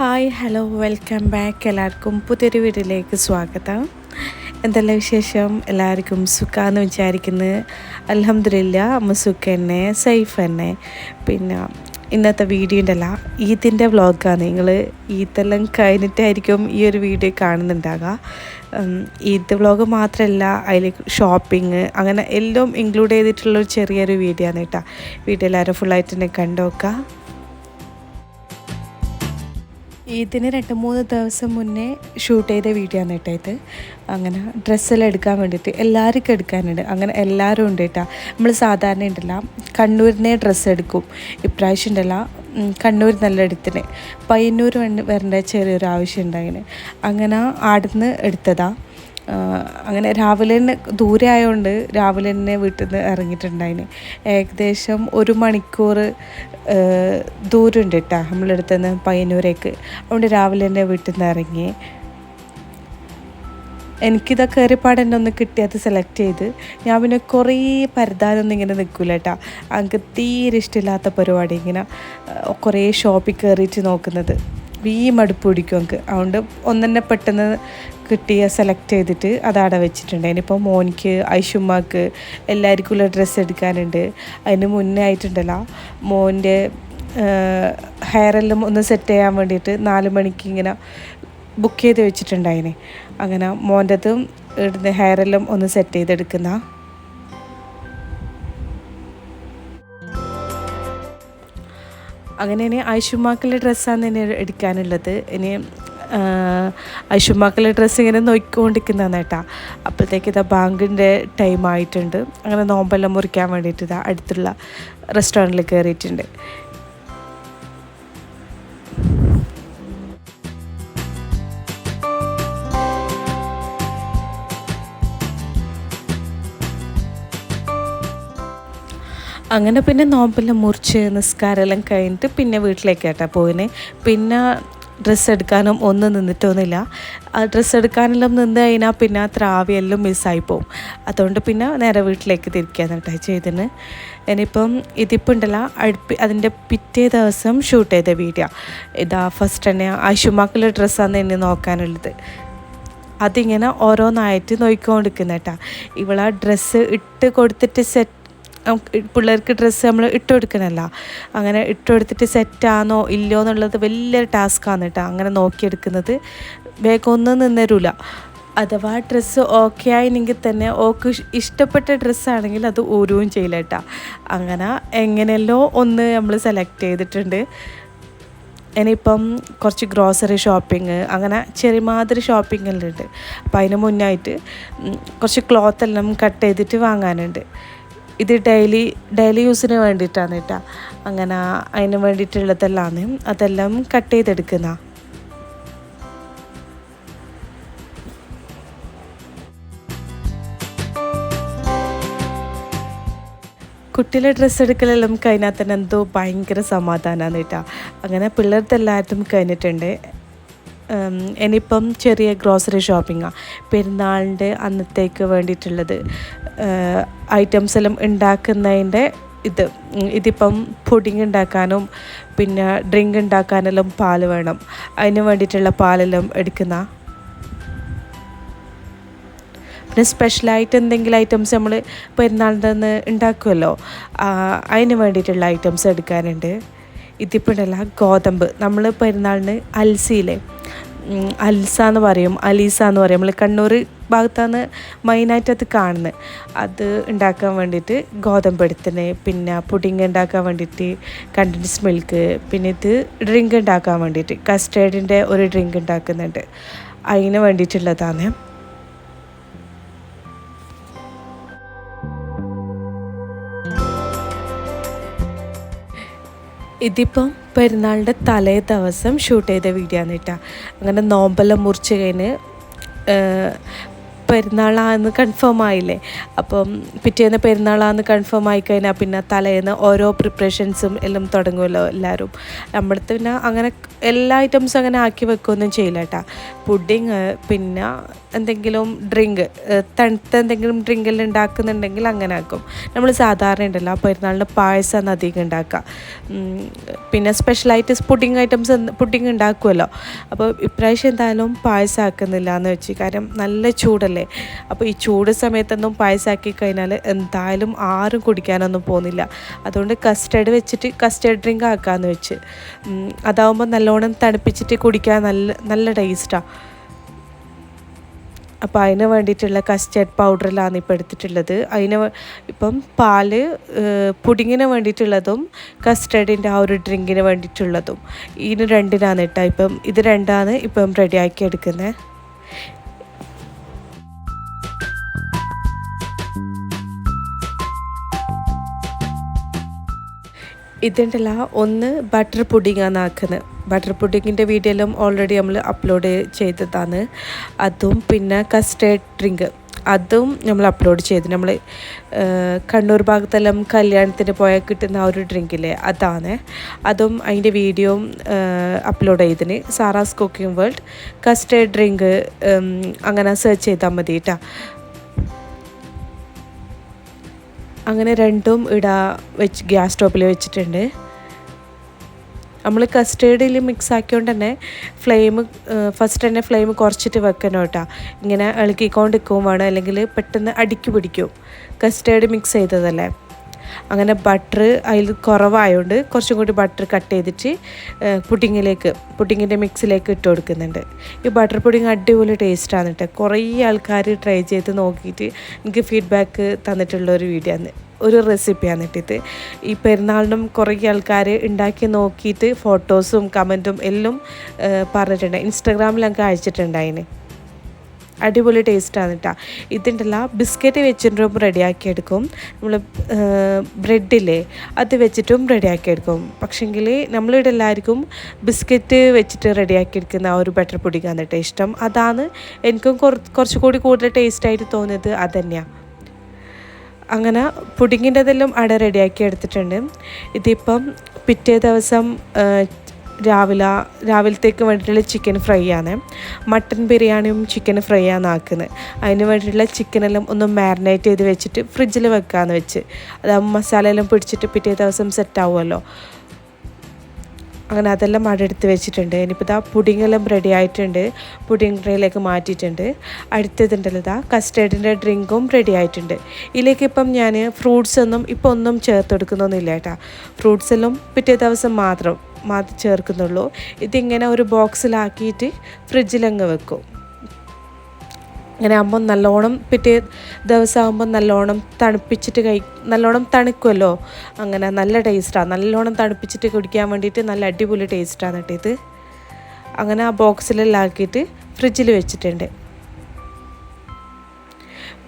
Hi hello welcome back. എല്ലാവർക്കും പുതിയൊരു വീഡിയോയിലേക്ക് സ്വാഗതം. എന്തെല്ലാം വിശേഷം? എല്ലാവർക്കും സുഖാന്ന് വിചാരിക്കുന്നത് അലഹമില്ല അമ്മ സുഖ തന്നെ സേഫ് തന്നെ പിന്നെ ഇന്നത്തെ വീഡിയോ ഉണ്ടല്ല ഈദിന്റെ വ്ളോഗാണ് നിങ്ങൾ ഈദെല്ലാം കഴിഞ്ഞിട്ടായിരിക്കും ഈ ഒരു വീഡിയോ കാണുന്നുണ്ടാകുക ഈദ് വ്ളോഗ് മാത്രമല്ല അതിൽ ഷോപ്പിംഗ് അങ്ങനെ എല്ലാം ഇൻക്ലൂഡ് ചെയ്തിട്ടുള്ള ചെറിയൊരു വീഡിയോ ആണ് കേട്ടോ. വീഡിയോ ഫുള്ളായിട്ട് തന്നെ കണ്ടു ഇതിന് രണ്ട് മൂന്ന് ദിവസം മുന്നേ ഷൂട്ട് ചെയ്ത വീഡിയോ ആണ് കേട്ടോ ഇത്. അങ്ങനെ ഡ്രസ്സെല്ലാം എടുക്കാൻ വേണ്ടിയിട്ട് എല്ലാവർക്കും എടുക്കാനുണ്ട്. അങ്ങനെ എല്ലാവരും ഉണ്ട് കേട്ടോ. നമ്മൾ സാധാരണ ഉണ്ടല്ല കണ്ണൂരിനെ ഡ്രസ്സ് എടുക്കും. ഇപ്രാവശ്യം ഉണ്ടല്ല കണ്ണൂർ നല്ല എടുത്തിന്. പയ്യന്നൂർ വരേണ്ട ചെറിയൊരു ആവശ്യം ഉണ്ടായിന്. അങ്ങനെ ആടുന്ന് എടുത്തതാ. ആ, അങ്ങനെ രാവിലെ തന്നെ ദൂരെ ആയതുകൊണ്ട് രാവിലെ തന്നെ വീട്ടിൽ നിന്ന് ഇറങ്ങിയിട്ടുണ്ടായിന് ഏകദേശം ഒരു മണിക്കൂർ ദൂരമുണ്ട് കേട്ടോ നമ്മളെടുത്ത് നിന്ന് പയ്യന്നൂരേക്ക്. അതുകൊണ്ട് രാവിലെ തന്നെ വീട്ടിൽ നിന്ന് ഇറങ്ങി എനിക്കിത് കയറിപ്പാട് എന്നെ ഒന്ന് കിട്ടിയത് സെലക്ട് ചെയ്ത്. ഞാൻ പിന്നെ കുറേ പരതാനൊന്നും ഇങ്ങനെ നിൽക്കില്ല കേട്ടോ എനിക്ക് തീരെ ഇഷ്ടമില്ലാത്ത പരിപാടി ഇങ്ങനെ കുറേ ഷോപ്പിൽ കയറിയിട്ട് നോക്കുന്നത്. ഈ മടുപ്പ് പിടിക്കും എനിക്ക്. അതുകൊണ്ട് ഒന്നെന്നെ പെട്ടെന്ന് കിട്ടിയ സെലക്ട് ചെയ്തിട്ട് അത് അവിടെ വെച്ചിട്ടുണ്ട്. അതിനിപ്പോൾ മോനിക്ക് ഐഷുമ്മക്ക് എല്ലാവർക്കും ഉള്ള ഡ്രസ്സ് എടുക്കാനുണ്ട്. അതിന് മുന്നേ ആയിട്ടുണ്ടല്ലോ മോന്റെ ഹെയറെല്ലാം ഒന്ന് സെറ്റ് ചെയ്യാൻ വേണ്ടിയിട്ട് നാല് മണിക്ക് ഇങ്ങനെ ബുക്ക് ചെയ്ത് വെച്ചിട്ടുണ്ടായിനെ. അങ്ങനെ മോന്റെതും ഇടുന്ന ഹെയറെല്ലാം ഒന്ന് സെറ്റ് ചെയ്തെടുക്കുന്ന അങ്ങനെ ഇനി ഐഷുമാക്കളുടെ ഡ്രസ്സാണ് ഇനി എടുക്കാനുള്ളത്. ഇനി ഐഷുമാക്കളുടെ ഡ്രസ്സ് ഇങ്ങനെ നോക്കിക്കൊണ്ടിരിക്കുന്നതാണ് കേട്ടാ. അപ്പോഴത്തേക്ക് ഇതാ ബാങ്കിന്റെ ടൈം ആയിട്ടുണ്ട്. അങ്ങനെ നോമ്പെല്ലാം മുറിക്കാൻ വേണ്ടിയിട്ട് ഇതാ അടുത്തുള്ള റെസ്റ്റോറന്റിൽ കയറിയിട്ടുണ്ട് അങ്ങനെ പിന്നെ നോമ്പെല്ലാം മുറിച്ച് നിസ്കാരമെല്ലാം കഴിഞ്ഞിട്ട് പിന്നെ വീട്ടിലേക്ക് കേട്ടാ പോയിന്. പിന്നെ ഡ്രസ്സ് എടുക്കാനും ഒന്നും നിന്നിട്ടൊന്നുമില്ല. ആ ഡ്രസ്സ് എടുക്കാനെല്ലാം നിന്ന് കഴിഞ്ഞാൽ പിന്നെ ത്രാവിയെല്ലാം മിസ്സായി പോവും. അതുകൊണ്ട് പിന്നെ നേരെ വീട്ടിലേക്ക് തിരിക്കുകയാണ് കേട്ടോ ചെയ്തിന് ഇനിയിപ്പം ഇതിപ്പോൾ ഉണ്ടല്ലോ അടുപ്പി അതിന്റെ പിറ്റേ ദിവസം ഷൂട്ട് ചെയ്ത വീഡിയോ ഇതാ ഫസ്റ്റ് തന്നെ ആശുമാക്കുള്ള ഡ്രസ്സാണ് എന്നെ നോക്കാനുള്ളത്. അതിങ്ങനെ ഓരോന്നായിട്ട് നോക്കിക്കൊണ്ടിരിക്കുന്ന കേട്ടാ. ഇവളാ ഡ്രസ്സ് ഇട്ട് കൊടുത്തിട്ട് സെറ്റ് പിള്ളേർക്ക് ഡ്രസ്സ് നമ്മൾ ഇട്ട് കൊടുക്കണമല്ല അങ്ങനെ ഇട്ട് കൊടുത്തിട്ട് സെറ്റാണോ ഇല്ലയോ എന്നുള്ളത് വലിയൊരു ടാസ്ക്കാണ് കേട്ടോ അങ്ങനെ നോക്കിയെടുക്കുന്നത്. വേഗം ഒന്നും നിന്നരൂല. അഥവാ ഡ്രസ്സ് ഓക്കെ ആയിനെങ്കിൽ തന്നെ ഓക്ക് ഇഷ്- ഇഷ്ടപ്പെട്ട ഡ്രസ്സാണെങ്കിൽ അത് ഓരോ ചെയ്യില്ല കേട്ടോ അങ്ങനെ എങ്ങനെയല്ലോ ഒന്ന് നമ്മൾ സെലക്ട് ചെയ്തിട്ടുണ്ട്. ഇനിയിപ്പം കുറച്ച് ഗ്രോസറി ഷോപ്പിംഗ് അങ്ങനെ ചെറിയമാതിരി ഷോപ്പിംഗ് എല്ലാം ഉണ്ട്. അപ്പം അതിന് മുന്നായിട്ട് കുറച്ച് ക്ലോത്ത് എല്ലാം കട്ട് ചെയ്തിട്ട് വാങ്ങാനുണ്ട്. ഇത് ഡെയിലി ഡെയിലി യൂസിന് വേണ്ടിയിട്ടാണ് കേട്ടോ. അങ്ങനെ അതിന് വേണ്ടിയിട്ടുള്ളതെല്ലാം അതെല്ലാം കട്ട് ചെയ്തെടുക്കുന്ന. കുട്ടിയുടെ ഡ്രസ്സ് എടുക്കലെല്ലാം കഴിഞ്ഞാൽ തന്നെ എന്തോ ഭയങ്കര സമാധാനമാണ് കേട്ടോ. അങ്ങനെ പിള്ളേരുടെ എല്ലായിടത്തും കഴിഞ്ഞിട്ടുണ്ട്. ഇനിയിപ്പം ചെറിയ ഗ്രോസറി ഷോപ്പിങ്ങാണ് പെരുന്നാളിന്റെ അന്നത്തേക്ക് വേണ്ടിയിട്ടുള്ളത് ഐറ്റംസ് എല്ലാം ഉണ്ടാക്കുന്നതിന്റെ ഇത്. ഇതിപ്പം പുഡിങ് ഉണ്ടാക്കാനും പിന്നെ ഡ്രിങ്ക് ഉണ്ടാക്കാനെല്ലാം പാൽ വേണം. അതിന് വേണ്ടിയിട്ടുള്ള പാലെല്ലാം എടുക്കുന്ന. പിന്നെ സ്പെഷ്യലായിട്ട് എന്തെങ്കിലും ഐറ്റംസ് നമ്മൾ പെരുന്നാളിന്റെ നിന്ന് ഉണ്ടാക്കുമല്ലോ അതിന് വേണ്ടിയിട്ടുള്ള ഐറ്റംസ് എടുക്കാനുണ്ട്. ഇതിപ്പോൾ ഉണ്ടല്ല ഗോതമ്പ്. നമ്മൾ പെരുന്നാളിന് അൽസിയിലെ അൽസ എന്ന് പറയും അലീസ എന്ന് പറയും. നമ്മൾ കണ്ണൂർ ഭാഗത്താണ് മെയിനായിട്ട് അത് കാണുന്നത് അത് ഉണ്ടാക്കാൻ വേണ്ടിയിട്ട് ഗോതമ്പ് എടുത്തിന് പിന്നെ പുഡിങ് ഉണ്ടാക്കാൻ വേണ്ടിയിട്ട് കണ്ടൻസ് മിൽക്ക്. പിന്നെ ഇത് ഡ്രിങ്ക് ഉണ്ടാക്കാൻ വേണ്ടിയിട്ട്. കസ്റ്റേർഡിന്റെ ഒരു ഡ്രിങ്ക് ഉണ്ടാക്കുന്നുണ്ട്. അതിന് വേണ്ടിയിട്ടുള്ളതാണ്. ഇതിപ്പം പെരുന്നാളിന്റെ തലേ ദിവസം ഷൂട്ട് ചെയ്ത വീഡിയോ ആണ് കേട്ടോ അങ്ങനെ നോമ്പെല്ലാം മുറിച്ച് കഴിഞ്ഞ് പെരുന്നാളാന്ന് കൺഫേം ആയില്ലേ? അപ്പം പിറ്റേന്ന് പെരുന്നാളാന്ന് കൺഫേം ആയി കഴിഞ്ഞാൽ പിന്നെ തലേന്ന് ഓരോ പ്രിപ്പറേഷൻസും എല്ലാം തുടങ്ങുമല്ലോ എല്ലാവരും നമ്മളടുത്ത് പിന്നെ അങ്ങനെ എല്ലാ ഐറ്റംസും അങ്ങനെ ആക്കി വെക്കുകയൊന്നും ചെയ്യില്ല കേട്ടോ പുഡിങ് പിന്നെ എന്തെങ്കിലും ഡ്രിങ്ക് തണുത്ത എന്തെങ്കിലും ഡ്രിങ്കെല്ലാം ഉണ്ടാക്കുന്നുണ്ടെങ്കിൽ അങ്ങനെ ആക്കും. നമ്മൾ സാധാരണ ഉണ്ടല്ലോ പെരുന്നാളിന് പായസമാണ് അധികം ഉണ്ടാക്കുക. പിന്നെ സ്പെഷ്യലായിട്ട് പുഡിങ് ഐറ്റംസ് പുഡിങ് ഉണ്ടാക്കുമല്ലോ അപ്പോൾ ഇപ്രാവശ്യം എന്തായാലും പായസം ആക്കുന്നില്ല എന്ന് വെച്ച്. കാര്യം നല്ല ചൂടല്ലേ? അപ്പോൾ ഈ ചൂട് സമയത്തൊന്നും പായസാക്കി കഴിഞ്ഞാൽ എന്തായാലും ആരും കുടിക്കാനൊന്നും പോകുന്നില്ല. അതുകൊണ്ട് കസ്റ്റേർഡ് വെച്ചിട്ട് കസ്റ്റേർഡ് ഡ്രിങ്ക് ആക്കാമെന്ന് വെച്ച്. അതാവുമ്പോൾ നല്ലോണം തണുപ്പിച്ചിട്ട് കുടിക്കാൻ നല്ല നല്ല ടേസ്റ്റാണ് അപ്പോൾ അതിന് വേണ്ടിയിട്ടുള്ള കസ്റ്റേർഡ് പൗഡറിലാണ് ഇപ്പോൾ എടുത്തിട്ടുള്ളത്. അതിന് ഇപ്പം പാൽ പുഡിങ്ങിന് വേണ്ടിയിട്ടുള്ളതും കസ്റ്റേർഡിന്റെ ആ ഒരു ഡ്രിങ്കിന് വേണ്ടിയിട്ടുള്ളതും. ഇതിന് രണ്ടിനാണ് കേട്ടോ. ഇപ്പം ഇത് രണ്ടാണ് ഇപ്പം റെഡിയാക്കി എടുക്കുന്നത് ഇതുണ്ടല്ല ഒന്ന് ബട്ടർ പുഡിങ്ങാണ് ആക്കുന്നത് ബട്ടർ പുഡിങ്ങിന്റെ വീഡിയോ എല്ലാം ഓൾറെഡി നമ്മൾ അപ്ലോഡ് ചെയ്തതാണ്. അതും പിന്നെ കസ്റ്റേർഡ് ഡ്രിങ്ക് അതും നമ്മൾ അപ്ലോഡ് ചെയ്തു. നമ്മൾ കണ്ണൂർ ഭാഗത്തെല്ലാം കല്യാണത്തിന് പോയാൽ കിട്ടുന്ന ആ ഒരു ഡ്രിങ്കില്ലേ അതാണ്. അതും അതിന്റെ വീഡിയോയും upload ചെയ്തിന്. Sara's cooking world custard drink അങ്ങനെ സെർച്ച് ചെയ്താൽ മതി കേട്ടോ അങ്ങനെ രണ്ടും ഇടാ വെച്ച് ഗ്യാസ് സ്റ്റോപ്പിൽ വെച്ചിട്ടുണ്ട്. നമ്മൾ കസ്റ്റേർഡിൽ മിക്സ് ആക്കിയോണ്ട് തന്നെ ഫ്ലെയിം ഫസ്റ്റ് തന്നെ ഫ്ലെയിം കുറച്ചിട്ട് വെക്കണം കേട്ടോ. ഇങ്ങനെ ഇളക്കിക്കൊണ്ട് വേണം അല്ലെങ്കിൽ പെട്ടെന്ന് അടുക്കി പിടിക്കും. കസ്റ്റേർഡ് മിക്സ് ചെയ്തതല്ലേ? അങ്ങനെ ബട്ടർ അതിൽ കുറവായതുകൊണ്ട് കുറച്ചും കൂടി ബട്ടർ കട്ട് ചെയ്തിട്ട് പുഡിങ്ങിലേക്ക് പുഡിങ്ങിന്റെ മിക്സിലേക്ക് ഇട്ട് കൊടുക്കുന്നുണ്ട്. ഈ ബട്ടർ പുഡിങ് അടിപൊളി ടേസ്റ്റാണ് കേട്ടോ കുറേ ആൾക്കാർ ട്രൈ ചെയ്ത് നോക്കിയിട്ട് എനിക്ക് ഫീഡ്ബാക്ക് തന്നിട്ടുള്ള ഒരു വീഡിയോ ആണ്. ഒരു റെസിപ്പിയാണ് ഇട്ടിത് ഈ പെരുന്നാളിനും കുറേ ആൾക്കാർ ഉണ്ടാക്കി നോക്കിയിട്ട് ഫോട്ടോസും കമന്റും എല്ലാം പറഞ്ഞിട്ടുണ്ട്. ഇൻസ്റ്റാഗ്രാമിലൊക്കെ അയച്ചിട്ടുണ്ട് അതിന് അടിപൊളി ടേസ്റ്റാണ് കേട്ടോ ഇതിന്റെല്ല ബിസ്ക്കറ്റ് വെച്ചിട്ടും റെഡിയാക്കി എടുക്കും നമ്മൾ ബ്രെഡില്ലേ അത് വെച്ചിട്ടും റെഡിയാക്കി എടുക്കും പക്ഷേങ്കിൽ നമ്മളിവിടെ എല്ലാവർക്കും ബിസ്ക്കറ്റ് വെച്ചിട്ട് റെഡിയാക്കി എടുക്കുന്ന ആ ഒരു ബട്ടർ പൊടിക്കാണ് കേട്ടോ ഇഷ്ടം. അതാണ് എനിക്കും കുറച്ചുകൂടി കൂടുതൽ ടേസ്റ്റായിട്ട് തോന്നിയത്. അത് തന്നെയാണ് അങ്ങനെ പുഡിങ്ങിന്റെതെല്ലാം അട റെഡിയാക്കി എടുത്തിട്ടുണ്ട് ഇതിപ്പം പിറ്റേ ദിവസം രാവിലെ രാവിലത്തേക്ക് വേണ്ടിയിട്ടുള്ള ചിക്കൻ ഫ്രൈ ആണ്. മട്ടൻ ബിരിയാണിയും ചിക്കൻ ഫ്രൈ ആണ് ആക്കുന്നത്. അതിന് വേണ്ടിയിട്ടുള്ള ചിക്കനെല്ലാം ഒന്ന് മാരിനേറ്റ് ചെയ്ത് വെച്ചിട്ട് ഫ്രിഡ്ജിൽ വെക്കാമെന്ന് വെച്ച്. അതാകുമ്പോൾ മസാലയെല്ലാം പിടിച്ചിട്ട് പിറ്റേ ദിവസം സെറ്റ് ആവുമല്ലോ. അങ്ങനെ അതെല്ലാം അടുത്ത് വെച്ചിട്ടുണ്ട്. ഇനിയിപ്പോൾ ഇതാ പുഡിങ്ങെല്ലാം റെഡി ആയിട്ടുണ്ട്. പുഡിങ് ട്രേയിലേക്ക് മാറ്റിയിട്ടുണ്ട്. അടുത്തതുണ്ടല്ലോ ഇതാ കസ്റ്റേർഡിന്റെ ഡ്രിങ്കും റെഡി ആയിട്ടുണ്ട്. ഇതിലേക്ക് ഇപ്പം ഞാൻ ഫ്രൂട്ട്സ് ഒന്നും ഇപ്പോൾ ഒന്നും ചേർത്ത് കൊടുക്കുന്നൊന്നുമില്ല കേട്ടോ. ഫ്രൂട്ട്സെല്ലാം പിറ്റേ ദിവസം മാത്രം മാത്രം ചേർക്കുന്നുള്ളൂ. ഇതിങ്ങനെ ഒരു ബോക്സിലാക്കിയിട്ട് ഫ്രിഡ്ജിലങ്ങ് വെക്കും. അങ്ങനെ ആകുമ്പോൾ നല്ലോണം പിറ്റേ ദിവസം ആകുമ്പോൾ നല്ലോണം തണുപ്പിച്ചിട്ട് കഴി നല്ലോണം തണുക്കുമല്ലോ അങ്ങനെ നല്ല ടേസ്റ്റാണ് നല്ലോണം തണുപ്പിച്ചിട്ട് കുടിക്കാൻ വേണ്ടിയിട്ട് നല്ല അടിപൊളി ടേസ്റ്റാണ് കേട്ടോ ഇത്. അങ്ങനെ ആ ബോക്സിലെല്ലാം ആക്കിയിട്ട് ഫ്രിഡ്ജിൽ വെച്ചിട്ടുണ്ട്.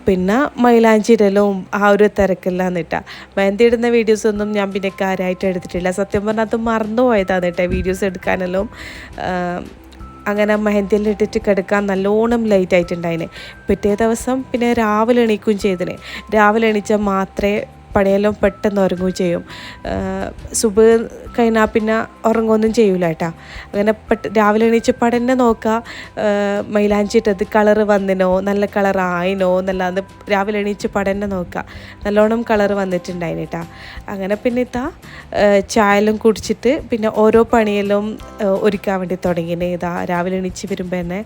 പിന്നെ മൈലാഞ്ചിടലും ആ ഒരു തിരക്കെല്ലാം നിട്ടാ മെഹന്തി ഇടുന്ന വീഡിയോസൊന്നും ഞാൻ പിന്നെ കാര്യമായിട്ട് എടുത്തിട്ടില്ല. സത്യം പറഞ്ഞാൽ അത് മറന്നു പോയതാണ് കേട്ടോ വീഡിയോസ് എടുക്കാനെല്ലാം. അങ്ങനെ മെഹന്തിയെല്ലാം ഇട്ടിട്ട് കിടക്കാൻ നല്ലോണം ലൈറ്റ് ആയിട്ടുണ്ടായിന്. പിറ്റേ ദിവസം പിന്നെ രാവിലെ എണീക്കുകയും ചെയ്തിന്. രാവിലെ എണീച്ചാൽ മാത്രമേ പണിയെല്ലാം പെട്ടെന്ന് ഉറങ്ങുകയും ചെയ്യും. സുബ് കഴിഞ്ഞാൽ പിന്നെ ഉറങ്ങുകയൊന്നും ചെയ്യൂല കേട്ടാ. അങ്ങനെ പെട്ട് രാവിലെ എണീച്ച് പടന്നെ നോക്കുക മൈലാഞ്ചി അത് കളറ് വന്നിനോ നല്ല കളർ ആയിനോ എന്നല്ലാന്ന് രാവിലെ എണീച്ച് പടന്നെ നോക്കുക നല്ലോണം കളർ വന്നിട്ടുണ്ടായിന് കേട്ടാ. അങ്ങനെ പിന്നെ ഇതാ ചായലും കുടിച്ചിട്ട് പിന്നെ ഓരോ പണിയെല്ലാം ഒരുക്കാൻ വേണ്ടി തുടങ്ങിനെ. ഇതാ രാവിലെ എണീച്ച് വരുമ്പോൾ തന്നെ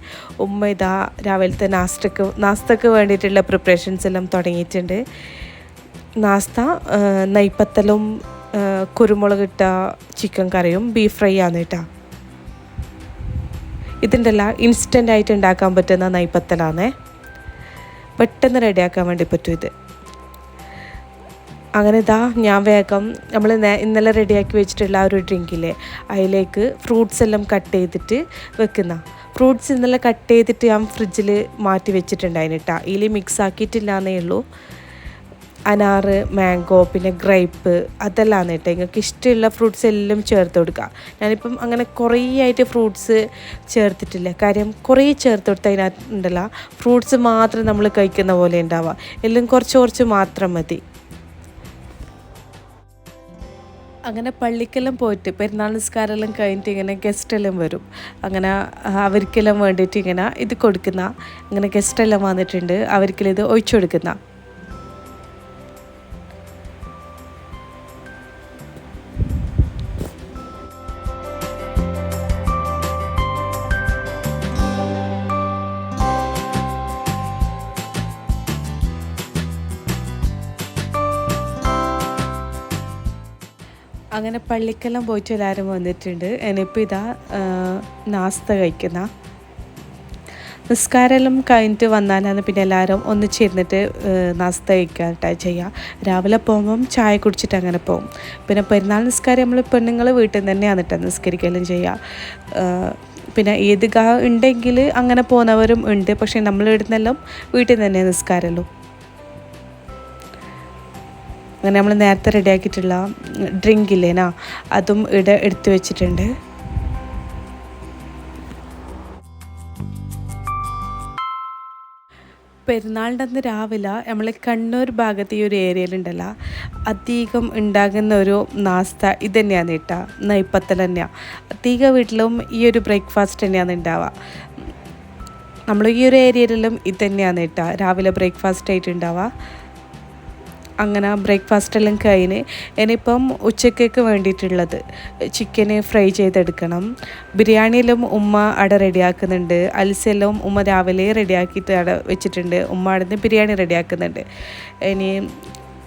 ഉമ്മ ഇതാ രാവിലത്തെ നാസ്തക്ക് നാസ്തക്ക് വേണ്ടിയിട്ടുള്ള പ്രിപ്പറേഷൻസ് എല്ലാം തുടങ്ങിയിട്ടുണ്ട്. നാസ്ത നെയ്പ്പത്തലും കുരുമുളക് ഇട്ട ചിക്കൻ കറിയും ബീഫ് ഫ്രൈ ആണ് കേട്ടോ ഇതിന്റെ എല്ലാം ഇൻസ്റ്റന്റ് ആയിട്ട് ഉണ്ടാക്കാൻ പറ്റുന്ന നെയ്പ്പത്തലാണേ പെട്ടെന്ന് റെഡിയാക്കാൻ വേണ്ടി പറ്റും ഇത്. അങ്ങനെ ഇതാ ഞാൻ വേഗം നമ്മൾ ഇന്നലെ റെഡിയാക്കി വെച്ചിട്ടുള്ള ആ ഒരു ഡ്രിങ്കില്ലേ അതിലേക്ക് ഫ്രൂട്ട്സ് എല്ലാം കട്ട് ചെയ്തിട്ട് വെക്കുന്ന. ഫ്രൂട്ട്സ് ഇന്നലെ കട്ട് ചെയ്തിട്ട് ഞാൻ ഫ്രിഡ്ജിൽ മാറ്റി വെച്ചിട്ടുണ്ടായിരുന്നു കേട്ടോ ഇതിൽ മിക്സ് ആക്കിയിട്ടില്ല എന്നേ ഉള്ളൂ. അനാറ് മാംഗോ പിന്നെ ഗ്രേപ്പ് അതെല്ലാം കേട്ടോ. നിങ്ങൾക്ക് ഇഷ്ടമുള്ള ഫ്രൂട്ട്സ് എല്ലാം ചേർത്ത് കൊടുക്കുക ഞാനിപ്പം അങ്ങനെ കുറേ ആയിട്ട് ഫ്രൂട്ട്സ് ചേർത്തിട്ടില്ല. കാര്യം കുറേ ചേർത്ത് കൊടുത്താൽ അതിനകത്ത് ഉണ്ടല്ല ഫ്രൂട്ട്സ് മാത്രം നമ്മൾ കഴിക്കുന്ന പോലെ ഉണ്ടാവുക എല്ലാം കുറച്ച് കുറച്ച് മാത്രം മതി. അങ്ങനെ പള്ളിക്കെല്ലാം പോയിട്ട് പെരുന്നാൾ നിസ്കാരമെല്ലാം കഴിഞ്ഞിട്ട് ഇങ്ങനെ ഗസ്റ്റെല്ലാം വരും. അങ്ങനെ അവർക്കെല്ലാം വേണ്ടിയിട്ട് ഇങ്ങനെ ഇത് കൊടുക്കുന്ന അങ്ങനെ ഗസ്റ്റെല്ലാം വന്നിട്ടുണ്ട്. അവർക്കെല്ലാം ഇത് ഒഴിച്ചു കൊടുക്കുന്ന. അങ്ങനെ പള്ളിക്കെല്ലാം പോയിട്ട് എല്ലാവരും വന്നിട്ടുണ്ട്. ഇനിയിപ്പോൾ ഇതാ നാസ്ത കഴിക്കുന്ന. നിസ്കാരമെല്ലാം കഴിഞ്ഞിട്ട് വന്നാലാണ് പിന്നെ എല്ലാവരും ഒന്നിച്ചിരുന്നിട്ട് നാസ്ത കഴിക്കാട്ടാ ചെയ്യുക രാവിലെ പോകുമ്പം ചായ കുടിച്ചിട്ട് അങ്ങനെ പോകും. പിന്നെ പെരുന്നാൾ നിസ്കാരം നമ്മൾ പെണ്ണുങ്ങൾ വീട്ടിൽ നിന്ന് തന്നെയാണ് കേട്ടോ നിസ്കരിക്കലും ചെയ്യുക പിന്നെ പിന്നെ ഈദ്ഗാ ഉണ്ടെങ്കിൽ അങ്ങനെ പോകുന്നവരും ഉണ്ട്. പക്ഷേ നമ്മൾ ഇവിടുന്നെല്ലാം വീട്ടിൽ തന്നെ നിസ്കാരമല്ലോ അങ്ങനെ നമ്മൾ നേരത്തെ റെഡിയാക്കിയിട്ടുള്ള ഡ്രിങ്ക് ഇല്ലേനാ അതും ഇവിടെ എടുത്തു വെച്ചിട്ടുണ്ട്. പെരുന്നാളിന്റെ അന്ന് രാവിലെ നമ്മൾ കണ്ണൂർ ഭാഗത്ത് ഈ ഒരു ഏരിയയിലുണ്ടല്ലോ അധികം ഉണ്ടാകുന്ന ഒരു നാസ്ത ഇത് തന്നെയാണ് കേട്ടോ നെയ്പ്പത്തൽ തന്നെയാണ് അധിക വീട്ടിലും ഈ ഒരു ബ്രേക്ക്ഫാസ്റ്റ് തന്നെയാണ് ഉണ്ടാവുക. നമ്മൾ ഈ ഒരു ഏരിയയിലും ഇത് തന്നെയാണ് കേട്ടോ രാവിലെ ബ്രേക്ക്ഫാസ്റ്റ് ആയിട്ട് ഉണ്ടാവുക. അങ്ങനെ ബ്രേക്ക്ഫാസ്റ്റ് എല്ലാം കഴിഞ്ഞ് ഇനിയിപ്പം ഉച്ചക്കേക്ക് വേണ്ടിയിട്ടുള്ളത് ചിക്കന് ഫ്രൈ ചെയ്തെടുക്കണം. ബിരിയാണിയെല്ലാം ഉമ്മ അവിടെ റെഡിയാക്കുന്നുണ്ട്. അൽസെല്ലാം ഉമ്മ രാവിലെ റെഡിയാക്കിയിട്ട് അവിടെ വെച്ചിട്ടുണ്ട്. ഉമ്മ അവിടെ നിന്ന് ബിരിയാണി റെഡിയാക്കുന്നുണ്ട്. ഇനി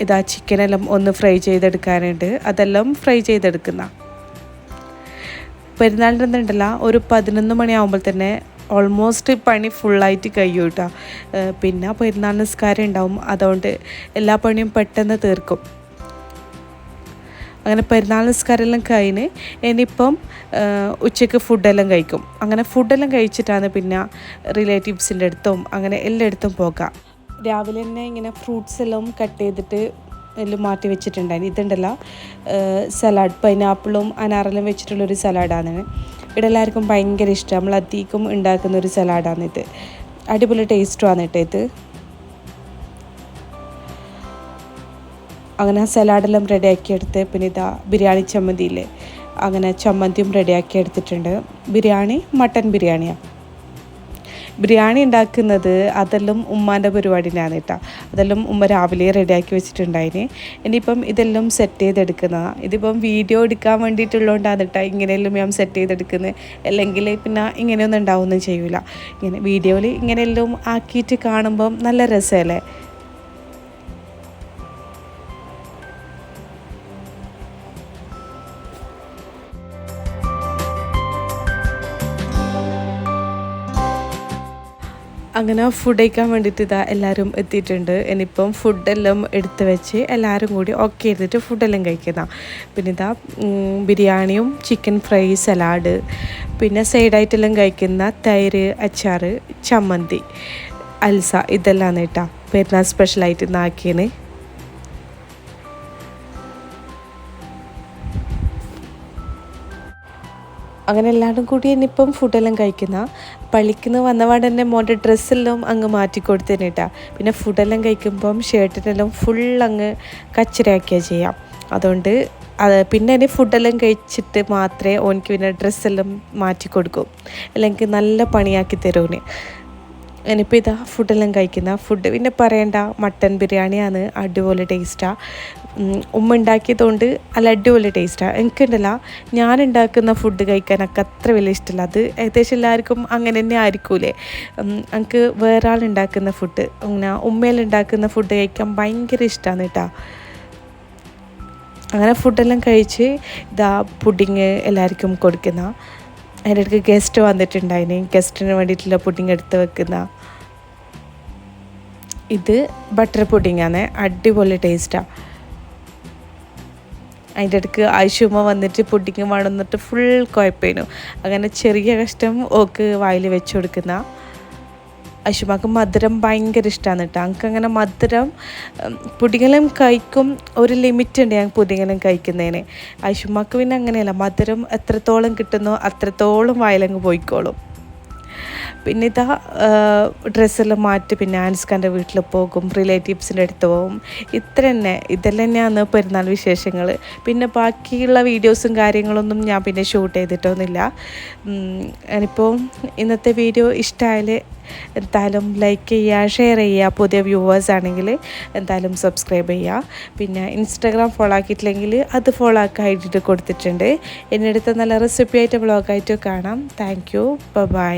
ഇതാ ചിക്കനെല്ലാം ഒന്ന് ഫ്രൈ ചെയ്തെടുക്കാനുണ്ട്. അതെല്ലാം ഫ്രൈ ചെയ്തെടുക്കുന്ന. പെരുന്നാളിന്റെ ഉണ്ടല്ല ഒരു പതിനൊന്ന് മണിയാകുമ്പോൾ തന്നെ ഓൾമോസ്റ്റ് പണി ഫുള്ളായിട്ട് കഴിയും കേട്ടോ പിന്നെ പെരുന്നാൾ നിസ്കാരം ഉണ്ടാവും. അതുകൊണ്ട് എല്ലാ പണിയും പെട്ടെന്ന് തീർക്കും. അങ്ങനെ പെരുന്നാൾ നിസ്കാരമെല്ലാം കഴിഞ്ഞ് ഇനിയിപ്പം ഉച്ചയ്ക്ക് ഫുഡെല്ലാം കഴിക്കും. അങ്ങനെ ഫുഡെല്ലാം കഴിച്ചിട്ടാണ് പിന്നെ റിലേറ്റീവ്സിന്റെ അടുത്തും അങ്ങനെ എല്ലായിടത്തും പോകാം. രാവിലെ തന്നെ ഇങ്ങനെ ഫ്രൂട്ട്സ് എല്ലാം കട്ട് ചെയ്തിട്ട് എല്ലാം മാറ്റി വെച്ചിട്ടുണ്ടായിരുന്നു. ഇതുണ്ടല്ലോ സലാഡ് പൈനാപ്പിളും അനാറെല്ലാം വെച്ചിട്ടുള്ളൊരു സലാഡാണ് ഇവിടെ എല്ലാവർക്കും ഭയങ്കര ഇഷ്ടം. നമ്മൾ അധികം ഉണ്ടാക്കുന്ന ഒരു സലാഡാണ് ഇത്. അടിപൊളി ടേസ്റ്റുമാണ് കേട്ടോ ഇത്. അങ്ങനെ സലാഡെല്ലാം റെഡിയാക്കി എടുത്ത് പിന്നെ ഇതാ ബിരിയാണി ചമ്മന്തിയില്ലേ? അങ്ങനെ ചമ്മന്തിയും റെഡിയാക്കി എടുത്തിട്ടുണ്ട്. ബിരിയാണി മട്ടൻ ബിരിയാണിയാണ് ബിരിയാണി ഉണ്ടാക്കുന്നത് അതെല്ലാം ഉമ്മാന്റെ പരിപാടിയിലാണ് കേട്ടോ. അതെല്ലാം ഉമ്മ രാവിലെ റെഡിയാക്കി വെച്ചിട്ടുണ്ടായിന്. ഇനിയിപ്പം ഇതെല്ലാം സെറ്റ് ചെയ്തെടുക്കുന്നതാണ് ഇതിപ്പം വീഡിയോ എടുക്കാൻ വേണ്ടിയിട്ടുള്ളതുകൊണ്ടാണ് കേട്ടോ ഇങ്ങനെയെല്ലാം ഞാൻ സെറ്റ് ചെയ്തെടുക്കുന്നത്. അല്ലെങ്കിൽ പിന്നെ ഇങ്ങനെയൊന്നും ഉണ്ടാവുകയൊന്നും ചെയ്യൂല. ഇങ്ങനെ വീഡിയോയിൽ ഇങ്ങനെയെല്ലാം ആക്കിയിട്ട് കാണുമ്പം നല്ല രസമല്ലേ? അങ്ങനെ ഫുഡ് കഴിക്കാൻ വേണ്ടിയിട്ട് ഇതാ എല്ലാവരും എത്തിയിട്ടുണ്ട്. ഇനിയിപ്പം ഫുഡെല്ലാം എടുത്ത് വെച്ച് എല്ലാവരും കൂടി ഓക്കെ ചെയ്തിട്ട് ഫുഡെല്ലാം കഴിക്കുന്ന. പിന്നെ ഇതാ ബിരിയാണിയും ചിക്കൻ ഫ്രൈ സലാഡ് പിന്നെ സൈഡായിട്ടെല്ലാം കഴിക്കുന്ന തൈര് അച്ചാർ ചമ്മന്തി അൽസ ഇതെല്ലാം കേട്ടോ. പെരുന്നാൾ സ്പെഷ്യലായിട്ട് ഇന്ന് ആക്കിയത് അങ്ങനെ എല്ലാവരും കൂടി ഇനിയിപ്പം ഫുഡെല്ലാം കഴിക്കുന്ന പള്ളിക്കുന്ന് വന്നപാട് തന്നെ മോന്റെ ഡ്രസ്സെല്ലാം അങ്ങ് മാറ്റി കൊടുത്തേനെ കേട്ടാ പിന്നെ ഫുഡെല്ലാം കഴിക്കുമ്പം ഷർട്ടിനെല്ലാം ഫുൾ അങ്ങ് കച്ചരയാക്കിയാൽ ചെയ്യാം. അതുകൊണ്ട് അത് പിന്നെ ഇനി ഫുഡെല്ലാം കഴിച്ചിട്ട് മാത്രമേ ഓനിക്ക് പിന്നെ ഡ്രസ്സെല്ലാം മാറ്റി കൊടുക്കും. അല്ലെങ്കിൽ നല്ല പണിയാക്കി തരുവിന് ഇനിയിപ്പോൾ ഇതാ ഫുഡെല്ലാം കഴിക്കുന്ന. ഫുഡ് പിന്നെ പറയണ്ട മട്ടൻ ബിരിയാണിയാണ് അടിപൊളി ടേസ്റ്റാണ് ഉമ്മ ഉണ്ടാക്കിയതുകൊണ്ട് നല്ല അടിപൊളി ടേസ്റ്റാണ് എനിക്കുണ്ടല്ല ഞാൻ ഉണ്ടാക്കുന്ന ഫുഡ് കഴിക്കാനൊക്കെ അത്ര വലിയ ഇഷ്ടമില്ല അത് ഏകദേശം എല്ലാവർക്കും അങ്ങനെ തന്നെ ആയിരിക്കൂലേ. എനിക്ക് വേറെ ആൾ ഉണ്ടാക്കുന്ന ഫുഡ് അങ്ങനെ ഉമ്മയിൽ ഉണ്ടാക്കുന്ന ഫുഡ് കഴിക്കാൻ ഭയങ്കര ഇഷ്ടമാണ് കേട്ടോ. അങ്ങനെ ഫുഡെല്ലാം കഴിച്ച് ഇതാ പുഡിങ് എല്ലാവർക്കും കൊടുക്കുന്ന. അതിന്റെ ഇടയ്ക്ക് ഗസ്റ്റ് വന്നിട്ടുണ്ടായിന് ഗസ്റ്റിന് വേണ്ടിയിട്ടുള്ള പുഡിങ് എടുത്ത് വെക്കുന്ന. ഇത് ബട്ടർ പുഡിങ്ങാണ് അടിപൊളി ടേസ്റ്റാണ് അതിന്റെ അടുക്ക് ആയിഷുമ വന്നിട്ട് പുഡിങ് വേണമെന്നിട്ട് ഫുൾ കുഴപ്പേനു അങ്ങനെ ചെറിയ കഷ്ടം ഓക്ക് വായിൽ വെച്ച് കൊടുക്കുന്ന അശുമാക്ക് മധുരം ഭയങ്കര ഇഷ്ടമാണ് കേട്ടോ എനിക്ക് അങ്ങനെ മധുരം ഉം, കഴിക്കും. ഒരു ലിമിറ്റ് ഉണ്ട് ഞാൻ പുഡിങ്ങലും കഴിക്കുന്നതിന് അശുമാക്ക് പിന്നെ അങ്ങനെയല്ല. മധുരം എത്രത്തോളം കിട്ടുന്നോ അത്രത്തോളം വായിലങ്ങ് പോയിക്കോളും. പിന്നെ ഇതാ ഡ്രസ്സെല്ലാം മാറ്റി പിന്നെ ആൻസ്കാന്റെ വീട്ടിൽ പോകും റിലേറ്റീവ്സിന്റെ അടുത്ത് പോകും. ഇത്ര തന്നെ. ഇതെല്ലാം തന്നെയാണ് പെരുന്നാൾ വിശേഷങ്ങൾ പിന്നെ ബാക്കിയുള്ള വീഡിയോസും കാര്യങ്ങളൊന്നും ഞാൻ പിന്നെ ഷൂട്ട് ചെയ്തിട്ടൊന്നുമില്ല. ഞാനിപ്പോൾ ഇന്നത്തെ വീഡിയോ ഇഷ്ടമായാൽ എന്തായാലും ലൈക്ക് ചെയ്യുക ഷെയർ ചെയ്യുക പുതിയ വ്യൂവേഴ്സ് ആണെങ്കിൽ എന്തായാലും സബ്സ്ക്രൈബ് ചെയ്യുക. പിന്നെ ഇൻസ്റ്റാഗ്രാം ഫോളോ ആക്കിയിട്ടില്ലെങ്കിൽ അത് ഫോളോ ആക്കി ആയിട്ട് കൊടുത്തിട്ടുണ്ട്. എന്നെടുത്ത നല്ല റെസിപ്പി ആയിട്ട് വ്ളോഗായിട്ട് കാണാം. Thank you by